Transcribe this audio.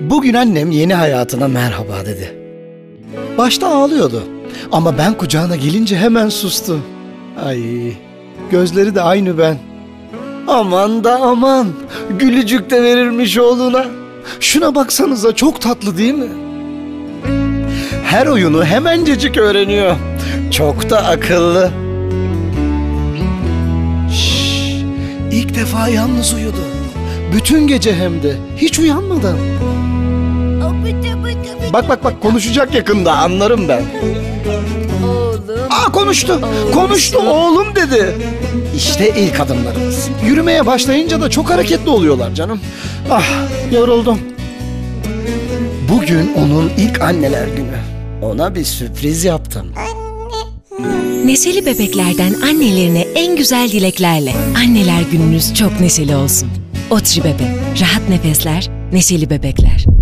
Bugün annem yeni hayatına merhaba dedi. Başta ağlıyordu ama ben kucağına gelince hemen sustu. Ay gözleri de aynı ben. Aman da aman gülücük de verirmiş oğluna. Şuna baksanıza çok tatlı değil mi? Her oyunu hemencecik öğreniyor. Çok da akıllı. Şşş, ilk defa yalnız uyudu. Bütün gece hem de hiç uyanmadan. Bak bak bak konuşacak yakında anlarım ben. Oğlum. Aa konuştu. Konuştu oğlum dedi. İşte ilk adımlarımız. Yürümeye başlayınca da çok hareketli oluyorlar canım. Ah yoruldum. Bugün onun ilk anneler günü. Ona bir sürpriz yaptım. Neşeli bebeklerden annelerine en güzel dileklerle. Anneler gününüz çok neşeli olsun. Otri Bebe, rahat nefesler, neşeli bebekler.